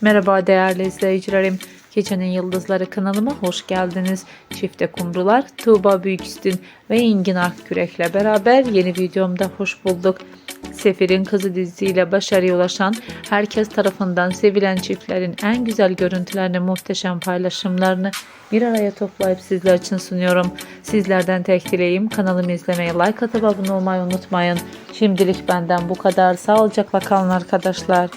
Merhaba değerli izleyicilerim. Gecenin Yıldızları kanalıma hoş geldiniz. Çifte kumrular Tuğba Büyüküstün ve İngin Akkürek'le beraber yeni videomda hoş bulduk. Sefir'in Kızı dizisiyle başarıya ulaşan, herkes tarafından sevilen çiftlerin en güzel görüntülerini, muhteşem paylaşımlarını bir araya toplayıp sizler için sunuyorum. Sizlerden tek dileğim kanalımı izlemeyi, like atıp abone olmayı unutmayın. Şimdilik benden bu kadar. Sağlıcakla kalın arkadaşlar.